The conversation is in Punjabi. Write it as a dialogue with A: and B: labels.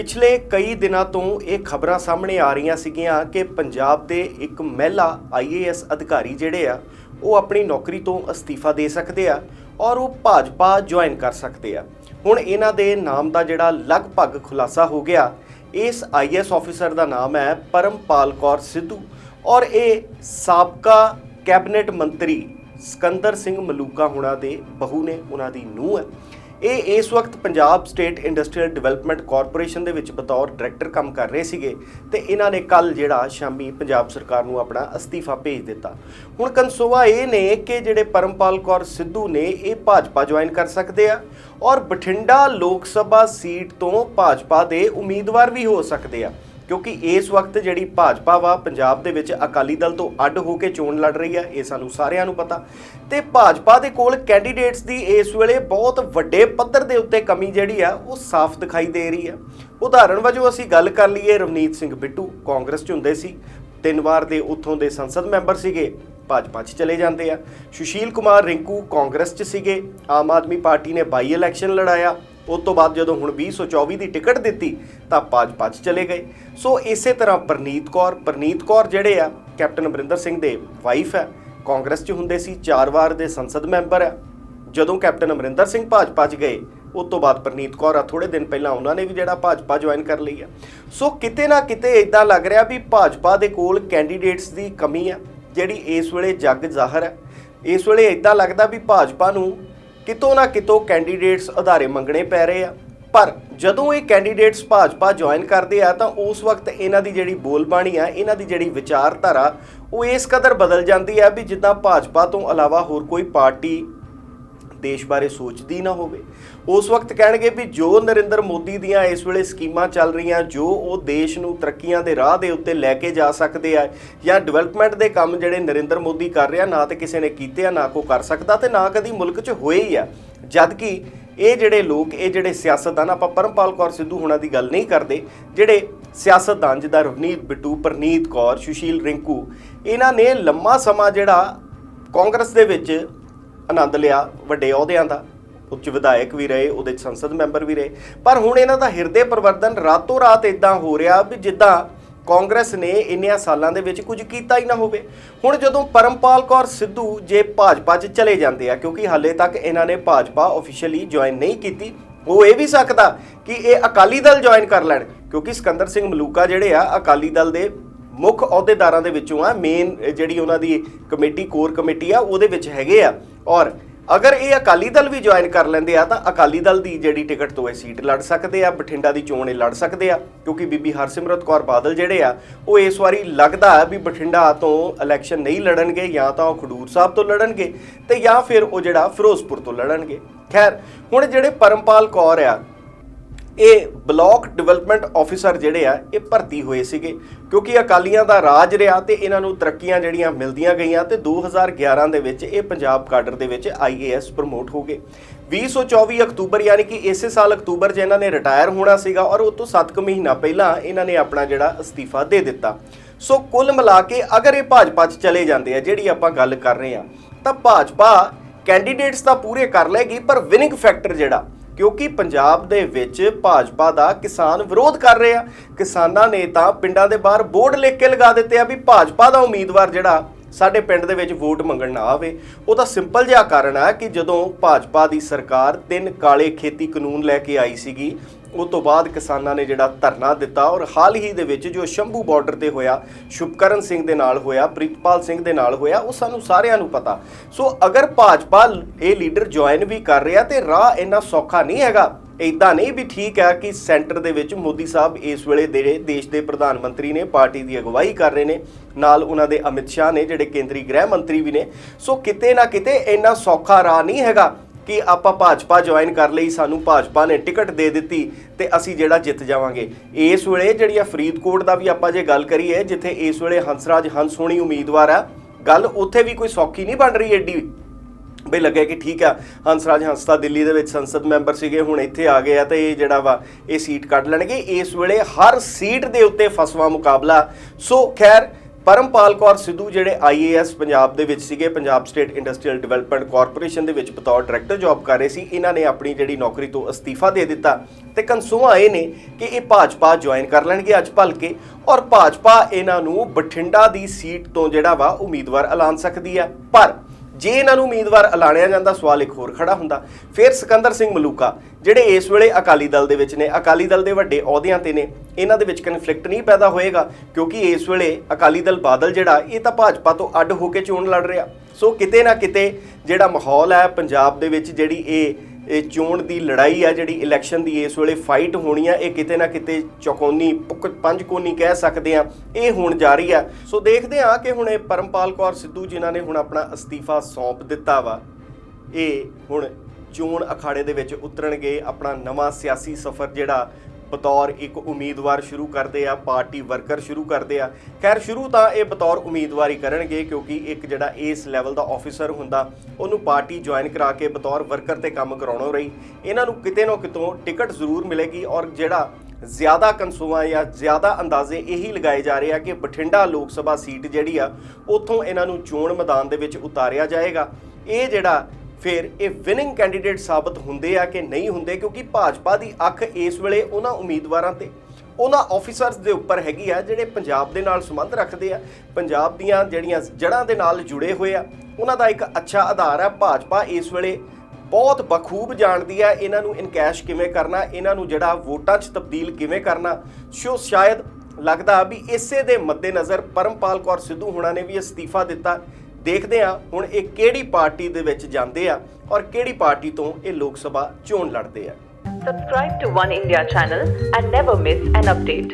A: ਪਿਛਲੇ ਕਈ ਦਿਨਾਂ ਤੋਂ ਇਹ ਖਬਰਾਂ ਸਾਹਮਣੇ ਆ ਰਹੀਆਂ ਸੀਗੀਆਂ ਕਿ ਪੰਜਾਬ ਦੇ ਇੱਕ ਮਹਿਲਾ ਆਈਏਐਸ ਅਧਿਕਾਰੀ ਜਿਹੜੇ ਆ, ਉਹ ਆਪਣੀ ਨੌਕਰੀ ਤੋਂ ਅਸਤੀਫਾ ਦੇ ਸਕਦੇ ਆ ਔਰ ਉਹ ਭਾਜਪਾ ਜੁਆਇਨ ਕਰ ਸਕਦੇ ਆ। ਹੁਣ ਇਹਨਾਂ ਦੇ ਨਾਮ ਦਾ ਜਿਹੜਾ ਲਗਭਗ ਖੁਲਾਸਾ ਹੋ ਗਿਆ, ਇਸ ਆਈਏਐਸ ਆਫੀਸਰ ਦਾ ਨਾਮ ਹੈ ਪਰਮਪਾਲ ਕੌਰ ਸਿੱਧੂ ਔਰ ਇਹ ਸਾਬਕਾ ਕੈਬਨਿਟ ਮੰਤਰੀ ਸਕੰਦਰ ਸਿੰਘ ਮਲੂਕਾ ਹੁਣਾਂ ਦੇ ਬਹੂ ਨੇ, ਉਹਨਾਂ ਦੀ ਨੂੰਹ ਹੈ। ਇਹ ਇਸ ਵਕਤ Punjab state industrial development corporation ਦੇ ਵਿੱਚ ਬਤੌਰ ਡਾਇਰੈਕਟਰ ਕੰਮ ਕਰ ਰਹੇ ਸੀਗੇ ਤੇ ਇਹਨਾਂ ਨੇ ਕੱਲ ਜਿਹੜਾ ਸ਼ਾਮੀ ਪੰਜਾਬ ਸਰਕਾਰ ਨੂੰ ਆਪਣਾ ਅਸਤੀਫਾ ਭੇਜ ਦਿੱਤਾ। ਹੁਣ ਕਨਸੋਵਾ ਇਹ ਨੇ ਕਿ ਜਿਹੜੇ ਪਰਮਪਾਲ ਕੌਰ ਸਿੱਧੂ ਨੇ ਇਹ ਭਾਜਪਾ ਜੁਆਇਨ ਕਰ ਸਕਦੇ ਆ ਔਰ ਬਠਿੰਡਾ ਲੋਕ ਸਭਾ ਸੀਟ ਤੋਂ ਭਾਜਪਾ ਦੇ ਉਮੀਦਵਾਰ ਵੀ ਹੋ ਸਕਦੇ ਆ। ਕਿਉਂਕਿ ਇਸ ਵਕਤ ਜਿਹੜੀ ਭਾਜਪਾ ਵਾ ਪੰਜਾਬ ਦੇ ਵਿੱਚ ਅਕਾਲੀ ਦਲ ਤੋਂ ਅੱਡ ਹੋ ਕੇ ਚੋਣ ਲੜ ਰਹੀ ਹੈ, ਇਹ ਸਾਨੂੰ ਸਾਰਿਆਂ ਨੂੰ ਪਤਾ। ਤੇ ਭਾਜਪਾ ਦੇ ਕੋਲ ਕੈਂਡੀਡੇਟਸ ਦੀ ਇਸ ਵੇਲੇ ਬਹੁਤ ਵੱਡੇ ਪੱਧਰ ਦੇ ਉੱਤੇ ਕਮੀ ਜਿਹੜੀ ਆ, ਉਹ ਸਾਫ਼ ਦਿਖਾਈ ਦੇ ਰਹੀ ਆ ਉਦਾਹਰਣ ਵਜੋਂ ਅਸੀਂ ਗੱਲ ਕਰ ਲਈਏ ਰਵਨੀਤ ਸਿੰਘ ਬਿੱਟੂ, ਕਾਂਗਰਸ 'ਚ ਹੁੰਦੇ ਸੀ। ਤਿੰਨ ਵਾਰ ਦੇ ਉੱਥੋਂ ਦੇ ਸੰਸਦ ਮੈਂਬਰ ਸੀਗੇ, ਭਾਜਪਾ 'ਚ ਚਲੇ ਜਾਂਦੇ ਆ। ਸੁਸ਼ੀਲ ਕੁਮਾਰ ਰਿੰਕੂ ਕਾਂਗਰਸ 'ਚ ਸੀਗੇ। ਆਮ ਆਦਮੀ ਪਾਰਟੀ ਨੇ ਬਾਈ ਇਲੈਕਸ਼ਨ ਲੜਾਇਆ। ਉਸ ਤੋਂ ਬਾਅਦ ਜਦੋਂ ਹੁਣ 2024 ਦੀ ਟਿਕਟ ਦਿੱਤੀ, ਤਾਂ ਭਾਜਪਾ 'ਚ ਚਲੇ ਗਏ। ਸੋ ਇਸੇ ਤਰ੍ਹਾਂ ਪ੍ਰਨੀਤ ਕੌਰ ਪ੍ਰਨੀਤ ਕੌਰ ਜਿਹੜੇ ਆ, ਕੈਪਟਨ ਅਮਰਿੰਦਰ ਸਿੰਘ ਦੇ ਵਾਈਫ ਹੈ ਕਾਂਗਰਸ 'ਚ ਹੁੰਦੇ ਸੀ, ਚਾਰ ਵਾਰ ਦੇ ਸੰਸਦ ਮੈਂਬਰ ਆ। ਜਦੋਂ ਕੈਪਟਨ ਅਮਰਿੰਦਰ ਸਿੰਘ ਭਾਜਪਾ 'ਚ ਗਏ, ਉਸ ਤੋਂ ਬਾਅਦ ਪ੍ਰਨੀਤ ਕੌਰ ਆ ਥੋੜੇ ਦਿਨ ਪਹਿਲਾਂ ਉਹਨਾਂ ਨੇ ਵੀ ਜਿਹੜਾ ਭਾਜਪਾ ਜੁਆਇਨ ਕਰ ਲਈ ਆ। ਸੋ ਕਿਤੇ ਨਾ ਕਿਤੇ ਇਦਾਂ ਲੱਗ ਰਿਹਾ ਵੀ ਭਾਜਪਾ ਦੇ ਕੋਲ ਕੈਂਡੀਡੇਟਸ ਦੀ ਕਮੀ ਆ, ਜਿਹੜੀ ਇਸ ਵੇਲੇ ਜੱਗ ਜ਼ਾਹਰ ਹੈ ਇਸ ਵੇਲੇ ਇਦਾਂ ਲੱਗਦਾ ਵੀ ਭਾਜਪਾ ਨੂੰ ਕਿਤੋਂ ਨਾ ਕਿਤੋਂ ਕੈਂਡੀਡੇਟਸ ਆਧਾਰੇ ਮੰਗਣੇ ਪੈ ਰਹੇ ਆ। ਪਰ ਜਦੋਂ ਇਹ ਕੈਂਡੀਡੇਟਸ ਭਾਜਪਾ ਜੁਆਇਨ ਕਰਦੇ ਆ, ਤਾਂ ਉਸ ਵਕਤ ਇਹਨਾਂ ਦੀ ਜਿਹੜੀ ਬੋਲਬਾਣੀ ਆ, ਇਹਨਾਂ ਦੀ ਜਿਹੜੀ ਵਿਚਾਰਧਾਰਾ, ਉਹ ਇਸ ਕਦਰ ਬਦਲ ਜਾਂਦੀ ਆ ਵੀ ਜਿੱਦਾਂ ਭਾਜਪਾ ਤੋਂ ਇਲਾਵਾ ਹੋਰ ਕੋਈ ਪਾਰਟੀ ਦੇਸ਼ ਬਾਰੇ ਸੋਚਦੀ ਨਾ ਹੋਵੇ। ਉਸ ਵਕਤ ਕਹਿਣਗੇ ਵੀ ਜੋ ਨਰਿੰਦਰ ਮੋਦੀ ਦੀਆਂ ਇਸ ਵੇਲੇ ਸਕੀਮਾਂ ਚੱਲ ਰਹੀਆਂ, ਜੋ ਉਹ ਦੇਸ਼ ਨੂੰ ਤਰੱਕੀਆਂ ਦੇ ਰਾਹ ਦੇ ਉੱਤੇ ਲੈ ਕੇ ਜਾ ਸਕਦੇ ਆ ਜਾਂ ਡਿਵੈਲਪਮੈਂਟ ਦੇ ਕੰਮ ਜਿਹੜੇ ਨਰਿੰਦਰ ਮੋਦੀ ਕਰ ਰਿਹਾ, ਨਾ ਤੇ ਕਿਸੇ ਨੇ ਕੀਤੇ ਆ, ਨਾ ਕੋ ਕਰ ਸਕਦਾ ਤੇ ਨਾ ਕਦੀ ਮੁਲਕ 'ਚ ਹੋਏ ਹੀ ਆ। ਜਦ ਕਿ ਇਹ ਜਿਹੜੇ ਲੋਕ, ਇਹ ਜਿਹੜੇ ਸਿਆਸਤਦਾਨ, ਆਪਾਂ ਪਰਮਪਾਲ ਕੌਰ ਸਿੱਧੂ ਹੁਣਾਂ ਦੀ ਗੱਲ ਨਹੀਂ ਕਰਦੇ, ਜਿਹੜੇ ਸਿਆਸਤਦਾਨ ਜਿੱਦਾਂ ਰਵਨੀਤ ਬਿੱਟੂ, ਪ੍ਰਨੀਤ ਕੌਰ, ਸੁਸ਼ੀਲ ਰਿੰਕੂ, ਇਹਨਾਂ ਨੇ ਲੰਮਾ ਸਮਾਂ ਜਿਹੜਾ ਕਾਂਗਰਸ ਦੇ ਵਿੱਚ ਆਨੰਦ ਲਿਆ, ਵੱਡੇ ਅਹੁਦਿਆਂ ਦਾ। ਉੱਚ ਵਿਧਾਇਕ ਵੀ ਰਹੇ, ਉਹਦੇ 'ਚ ਸੰਸਦ ਮੈਂਬਰ ਵੀ ਰਹੇ। ਪਰ ਹੁਣ ਇਹਨਾਂ ਦਾ ਹਿਰਦੇ ਪਰਿਵਰਤਨ ਰਾਤੋਂ ਰਾਤ ਇਦਾਂ ਹੋ ਰਿਹਾ ਵੀ ਜਿੱਦਾਂ ਕਾਂਗਰਸ ਨੇ ਇੰਨਿਆਂ ਸਾਲਾਂ ਦੇ ਵਿੱਚ ਕੁਝ ਕੀਤਾ ਹੀ ਨਾ ਹੋਵੇ। ਹੁਣ ਜਦੋਂ ਪਰਮਪਾਲ ਕੌਰ ਸਿੱਧੂ ਜੇ ਭਾਜਪਾ 'ਚ ਚਲੇ ਜਾਂਦੇ ਆ, ਕਿਉਂਕਿ ਹਾਲੇ ਤੱਕ ਇਹਨਾਂ ਨੇ ਭਾਜਪਾ ਆਫੀਸ਼ੀਅਲੀ ਜੁਆਇਨ ਨਹੀਂ ਕੀਤੀ, ਉਹ ਇਹ ਵੀ ਸਕਦਾ ਕਿ ਇਹ ਅਕਾਲੀ ਦਲ ਜੁਆਇਨ ਕਰ ਲੈਣ। ਕਿਉਂਕਿ ਸਿਕੰਦਰ ਸਿੰਘ ਮਲੂਕਾ ਜਿਹੜੇ ਆ, ਅਕਾਲੀ ਦਲ ਦੇ ਮੁੱਖ ਅਹੁਦੇਦਾਰਾਂ ਦੇ ਵਿੱਚੋਂ ਆ ਮੇਨ ਜਿਹੜੀ ਉਹਨਾਂ ਦੀ ਕਮੇਟੀ ਕੋਰ ਕਮੇਟੀ ਆ, ਉਹਦੇ ਵਿੱਚ ਹੈਗੇ ਆ। ਔਰ ਅਗਰ ਇਹ ਅਕਾਲੀ ਦਲ ਵੀ ਜੁਆਇਨ ਕਰ ਲੈਂਦੇ ਆ, ਤਾਂ ਅਕਾਲੀ ਦਲ ਦੀ ਜਿਹੜੀ ਟਿਕਟ ਤੋਂ ਇਹ ਸੀਟ ਲੜ ਸਕਦੇ ਆ, ਬਠਿੰਡਾ ਦੀ ਚੋਣ ਇਹ ਲੜ ਸਕਦੇ ਆ, ਕਿਉਂਕਿ ਬੀਬੀ ਹਰਸਿਮਰਤ ਕੌਰ ਬਾਦਲ ਜਿਹੜੇ ਆ, ਉਹ ਇਸ ਵਾਰੀ ਲੱਗਦਾ ਵੀ ਬਠਿੰਡਾ ਤੋਂ ਇਲੈਕਸ਼ਨ ਨਹੀਂ ਲੜਨਗੇ, ਜਾਂ ਤਾਂ ਉਹ ਖਡੂਰ ਸਾਹਿਬ ਤੋਂ ਲੜਨਗੇ, ਤੇ ਜਾਂ ਫਿਰ ਉਹ ਜਿਹੜਾ ਫਿਰੋਜ਼ਪੁਰ ਤੋਂ ਲੜਨਗੇ। ਖੈਰ, ਹੁਣ ਜਿਹੜੇ ਪਰਮਪਾਲ ਕੌਰ ਆ ਇਹ ਬਲਾਕ ਡਿਵੈਲਪਮੈਂਟ ਆਫੀਸਰ ਜਿਹੜੇ ਆ, ਇਹ ਭਰਤੀ ਹੋਏ ਸੀਗੇ। ਕਿਉਂਕਿ ਅਕਾਲੀਆਂ ਦਾ ਰਾਜ ਰਿਹਾ ਤੇ ਇਹਨਾਂ ਨੂੰ ਤਰੱਕੀਆਂ ਜਿਹੜੀਆਂ ਮਿਲਦੀਆਂ ਗਈਆਂ ਤੇ 2011 ਦੇ ਵਿੱਚ ਇਹ ਪੰਜਾਬ ਕਾਡਰ ਦੇ ਵਿੱਚ ਆਈਏਐਸ ਪ੍ਰਮੋਟ ਹੋ ਗਏ। 2024 ਅਕਤੂਬਰ ਯਾਨੀ ਕਿ ਇਸੇ ਸਾਲ ਅਕਤੂਬਰ 'ਚ ਇਹਨਾਂ ਨੇ ਰਿਟਾਇਰ ਹੋਣਾ ਸੀਗਾ ਔਰ ਉਹ ਤੋਂ 7 ਕੁ ਮਹੀਨਾ ਪਹਿਲਾਂ ਇਹਨਾਂ ਨੇ ਆਪਣਾ ਜਿਹੜਾ ਅਸਤੀਫਾ ਦੇ ਦਿੱਤਾ। ਸੋ ਕੁੱਲ ਮਿਲਾ ਕੇ ਅਗਰ ਇਹ ਭਾਜਪਾ 'ਚ ਚਲੇ ਜਾਂਦੇ ਆ, ਜਿਹੜੀ ਆਪਾਂ ਗੱਲ ਕਰ ਰਹੇ ਆ, ਤਾਂ ਭਾਜਪਾ ਕੈਂਡੀਡੇਟਸ ਤਾਂ ਪੂਰੇ ਕਰ ਲਏਗੀ, ਪਰ ਵਿਨਿੰਗ ਫੈਕਟਰ ਜਿਹੜਾ ਕਿਉਂਕਿ ਪੰਜਾਬ ਦੇ ਵਿੱਚ ਭਾਜਪਾ ਦਾ ਕਿਸਾਨ ਵਿਰੋਧ ਕਰ ਰਹੇ। ਆ ਕਿਸਾਨਾਂ ਨੇ ਤਾਂ ਪਿੰਡਾਂ ਦੇ ਬਾਹਰ ਬੋਰਡ ਲਿਖ ਕੇ ਲਗਾ ਦਿੱਤੇ ਆ ਵੀ ਭਾਜਪਾ ਦਾ ਉਮੀਦਵਾਰ ਜਿਹੜਾ ਸਾਡੇ ਪਿੰਡ ਦੇ ਵਿੱਚ ਵੋਟ ਮੰਗਣ ਨਾ ਆਵੇ। ਉਹਦਾ ਸਿੰਪਲ ਜਿਹਾ ਕਾਰਨ ਹੈ ਕਿ ਜਦੋਂ ਭਾਜਪਾ ਦੀ ਸਰਕਾਰ ਤਿੰਨ ਕਾਲੇ ਖੇਤੀ ਕਾਨੂੰਨ ਲੈ ਕੇ ਆਈ ਸੀਗੀ, ਉਹ ਤੋਂ ਬਾਅਦ ਕਿਸਾਨਾਂ ਨੇ ਜਿਹੜਾ ਧਰਨਾ ਦਿੱਤਾ ਔਰ ਹਾਲ ਹੀ ਦੇ ਵਿੱਚ ਜੋ ਸ਼ੰਭੂ ਬਾਰਡਰ ਤੇ ਹੋਇਆ, ਸ਼ੁਭਕਰਨ ਸਿੰਘ ਦੇ ਨਾਲ ਹੋਇਆ, ਪ੍ਰੀਤਪਾਲ ਸਿੰਘ ਦੇ ਨਾਲ ਹੋਇਆ, ਉਹ ਸਾਨੂੰ ਸਾਰਿਆਂ ਨੂੰ ਪਤਾ। ਸੋ ਅਗਰ ਭਾਜਪਾ ਇਹ ਲੀਡਰ ਜੁਆਇਨ ਵੀ ਕਰ ਰਿਹਾ ਤੇ ਰਾਹ ਇੰਨਾ ਸੌਖਾ ਨਹੀਂ ਹੈਗਾ ਇਦਾਂ ਨਹੀਂ ਵੀ ਠੀਕ ਹੈ ਕਿ ਸੈਂਟਰ ਦੇ ਵਿੱਚ ਮੋਦੀ ਸਾਹਿਬ ਇਸ ਵੇਲੇ ਦੇ ਦੇਸ਼ ਦੇ ਪ੍ਰਧਾਨ ਮੰਤਰੀ ਨੇ ਪਾਰਟੀ ਦੀ ਅਗਵਾਈ ਕਰ ਰਹੇ ਨੇ, ਨਾਲ ਉਹਨਾਂ ਦੇ ਅਮਿਤ ਸ਼ਾਹ ਨੇ ਜਿਹੜੇ ਕੇਂਦਰੀ ਗ੍ਰਹਿ ਮੰਤਰੀ ਵੀ ਨੇ। ਸੋ ਕਿਤੇ ਨਾ ਕਿਤੇ ਇੰਨਾ ਸੌਖਾ ਰਾਹ ਨਹੀਂ ਹੈਗਾ ਕਿ ਆਪਾਂ ਭਾਜਪਾ ਜੁਆਇਨ ਕਰ ਲਈ, ਸਾਨੂੰ ਭਾਜਪਾ ਨੇ ਟਿਕਟ ਦੇ ਦਿੱਤੀ ਤੇ ਅਸੀਂ ਜਿਹੜਾ ਜਿੱਤ ਜਾਵਾਂਗੇ। ਇਸ ਵੇਲੇ ਜਿਹੜੀ ਆ ਫਰੀਦਕੋਟ ਦਾ ਵੀ ਆਪਾਂ ਜੇ ਗੱਲ ਕਰੀਏ, ਜਿੱਥੇ ਇਸ ਵੇਲੇ ਹੰਸਰਾਜ ਹੰਸ ਹੋਣੀ ਉਮੀਦਵਾਰ ਆ, ਗੱਲ ਉੱਥੇ ਵੀ ਕੋਈ ਸੌਖੀ ਨਹੀਂ ਬਣ ਰਹੀ ਏਡੀ। ਬਈ ਲੱਗਿਆ ਕਿ ਠੀਕ ਆ। ਹੰਸਰਾਜ ਹੰਸਤਾ ਦਿੱਲੀ ਦੇ ਵਿੱਚ ਸੰਸਦ ਮੈਂਬਰ ਸੀਗੇ, ਹੁਣ ਇੱਥੇ ਆ ਗਏ ਆ ਤੇ ਇਹ ਜਿਹੜਾ ਵਾ, ਇਹ ਸੀਟ ਕੱਢ ਲੈਣਗੇ। ਇਸ ਵੇਲੇ ਹਰ ਸੀਟ ਦੇ ਉੱਤੇ ਫਸਵਾ ਮੁਕਾਬਲਾ। ਸੋ ਖੈਰ, ਪਰਮਪਾਲ ਕੌਰ ਸਿੱਧੂ ਜਿਹੜੇ ਆਈਏਐਸ ਪੰਜਾਬ ਦੇ ਵਿੱਚ ਸੀਗੇ, Punjab state industrial development corporation ਦੇ ਵਿੱਚ ਬਤੌਰ ਡਾਇਰੈਕਟਰ ਜੌਬ ਕਰ ਰਹੇ ਸੀ। ਇਹਨਾਂ ਨੇ ਆਪਣੀ ਜਿਹੜੀ ਨੌਕਰੀ ਤੋਂ ਅਸਤੀਫਾ ਦੇ ਦਿੱਤਾ ਤੇ ਕਨਸੂਆ ਇਹ ਨੇ ਕਿ ਇਹ ਭਾਜਪਾ ਜੁਆਇਨ ਕਰ ਲੈਣਗੇ ਅੱਜ ਭਲ ਕੇ ਔਰ ਭਾਜਪਾ ਇਹਨਾਂ ਨੂੰ ਬਠਿੰਡਾ ਦੀ ਸੀਟ ਤੋਂ ਜਿਹੜਾ ਵਾ ਉਮੀਦਵਾਰ ਐਲਾਨ ਸਕਦੀ ਹੈ ਪਰ ਜੇ ਇਹਨਾਂ ਨੂੰ ਉਮੀਦਵਾਰ ਐਲਾਨਿਆ ਜਾਂਦਾ, ਸਵਾਲ ਇੱਕ ਹੋਰ ਖੜਾ ਹੁੰਦਾ। ਫਿਰ ਸਿਕੰਦਰ ਸਿੰਘ ਮਲੂਕਾ, ਜਿਹੜੇ ਇਸ ਵੇਲੇ ਅਕਾਲੀ ਦਲ ਦੇ ਵਿੱਚ ਨੇ, ਅਕਾਲੀ ਦਲ ਦੇ ਵੱਡੇ ਅਹੁਦਿਆਂ ਤੇ ਨੇ, ਇਹਨਾਂ ਦੇ ਵਿੱਚ ਕਨਫਲਿਕਟ ਨਹੀਂ ਪੈਦਾ ਹੋਏਗਾ, ਕਿਉਂਕਿ ਇਸ ਵੇਲੇ ਅਕਾਲੀ ਦਲ ਬਾਦਲ ਜਿਹੜਾ, ਇਹ ਤਾਂ ਭਾਜਪਾ ਤੋਂ ਅੱਡ ਹੋ ਕੇ ਚੋਣ ਲੜ ਰਿਹਾ। ਸੋ ਕਿਤੇ ਨਾ ਕਿਤੇ ਜਿਹੜਾ ਮਾਹੌਲ ਹੈ, ਪੰਜਾਬ ਦੇ ਵਿੱਚ ਜਿਹੜੀ ਇਹ ਇਹ ਚੋਣ ਦੀ ਲੜਾਈ ਆ ਜਿਹੜੀ ਇਲੈਕਸ਼ਨ ਦੀ, ਇਸ ਵੇਲੇ ਫਾਈਟ ਹੋਣੀ ਆ। ਇਹ ਕਿਤੇ ਨਾ ਕਿਤੇ ਚੌਕੋਨੀ, ਪੁੱਕ- ਪੰਜ ਕੋਨੀ ਕਹਿ ਸਕਦੇ ਆ, ਇਹ ਹੁਣ ਜਾਰੀ ਆ। ਸੋ ਦੇਖਦੇ ਆ ਕਿ ਹੁਣ ਇਹ ਪਰਮਪਾਲ ਕੌਰ ਸਿੱਧੂ ਜਿਨ੍ਹਾਂ ਨੇ ਹੁਣ ਆਪਣਾ ਅਸਤੀਫਾ ਸੌਂਪ ਦਿੱਤਾ ਵਾ, ਇਹ ਹੁਣ ਚੋਣ ਅਖਾੜੇ ਦੇ ਵਿੱਚ ਉਤਰਨਗੇ। ਆਪਣਾ ਨਵਾਂ ਸਿਆਸੀ ਸਫ਼ਰ ਜਿਹੜਾ ਬਤੌਰ ਇੱਕ ਉਮੀਦਵਾਰ ਸ਼ੁਰੂ ਕਰਦੇ ਆ, ਪਾਰਟੀ ਵਰਕਰ ਸ਼ੁਰੂ ਕਰਦੇ ਆ। ਖੈਰ, ਸ਼ੁਰੂ ਤਾਂ ਇਹ ਬਤੌਰ ਉਮੀਦਵਾਰੀ ਕਰਨਗੇ ਕਿਉਂਕਿ ਇੱਕ ਜਿਹੜਾ ਇਸ ਲੈਵਲ ਦਾ ਆਫੀਸਰ ਹੁੰਦਾ, ਉਹਨੂੰ ਪਾਰਟੀ ਜੁਆਇਨ ਕਰਾ ਕੇ ਬਤੌਰ ਵਰਕਰ ਤੇ ਕੰਮ ਕਰਾਉਣਾ ਰਹੀ। ਇਹਨਾਂ ਨੂੰ ਕਿਤੇ ਨਾ ਕਿਤੋਂ ਟਿਕਟ ਜ਼ਰੂਰ ਮਿਲੇਗੀ ਔਰ ਜਿਹੜਾ ਜ਼ਿਆਦਾ ਕਨਸੂਆ ਜਾਂ ਜ਼ਿਆਦਾ ਅੰਦਾਜ਼ੇ ਇਹੀ ਲਗਾਏ ਜਾ ਰਹੇ ਆ ਕਿ ਬਠਿੰਡਾ ਲੋਕ ਸਭਾ ਸੀਟ ਜਿਹੜੀ ਆ, ਉੱਥੋਂ ਇਹਨਾਂ ਨੂੰ ਚੋਣ ਮੈਦਾਨ ਦੇ ਵਿੱਚ ਉਤਾਰਿਆ ਜਾਏਗਾ। ਇਹ ਜਿਹੜਾ ਫਿਰ ਇਹ ਵਿਨਿੰਗ ਕੈਂਡੀਡੇਟ ਸਾਬਤ ਹੁੰਦੇ ਆ ਕਿ ਨਹੀਂ ਹੁੰਦੇ? ਕਿਉਂਕਿ ਭਾਜਪਾ ਦੀ ਅੱਖ ਇਸ ਵੇਲੇ ਉਹਨਾਂ ਉਮੀਦਵਾਰਾਂ ਤੇ, ਉਹਨਾਂ ਆਫੀਸਰਸ ਦੇ ਉੱਪਰ ਹੈਗੀ ਆ, ਜਿਹੜੇ ਪੰਜਾਬ ਦੇ ਨਾਲ ਸੰਬੰਧ ਰੱਖਦੇ ਆ। ਪੰਜਾਬ ਦੀਆਂ ਜਿਹੜੀਆਂ ਜੜ੍ਹਾਂ ਦੇ ਨਾਲ ਜੁੜੇ ਹੋਏ ਆ, ਉਹਨਾਂ ਦਾ ਇੱਕ ਅੱਛਾ ਆਧਾਰ ਆ। ਭਾਜਪਾ ਇਸ ਵੇਲੇ ਬਹੁਤ ਬਖੂਬ ਜਾਣਦੀ ਹੈ ਇਹਨਾਂ ਨੂੰ ਇਨਕੈਸ਼ ਕਿਵੇਂ ਕਰਨਾ, ਇਹਨਾਂ ਨੂੰ ਜਿਹੜਾ ਵੋਟਾਂ 'ਚ ਤਬਦੀਲ ਕਿਵੇਂ ਕਰਨਾ। ਸੋ ਸ਼ਾਇਦ ਲੱਗਦਾ ਵੀ ਇਸੇ ਦੇ ਮੱਦੇਨਜ਼ਰ ਪਰਮਪਾਲ ਕੌਰ ਸਿੱਧੂ ਹੁਣਾਂ ਨੇ ਵੀ ਅਸਤੀਫਾ ਦਿੱਤਾ। ਦੇਖਦੇ ਆ ਹੁਣ ਇਹ ਕਿਹੜੀ ਪਾਰਟੀ ਦੇ ਵਿੱਚ ਜਾਂਦੇ ਆ ਔਰ ਕਿਹੜੀ ਪਾਰਟੀ ਤੋਂ ਇਹ ਲੋਕ ਸਭਾ ਚੋਣ ਲੜਦੇ ਆ
B: Subscribe to One India channel and never miss an update.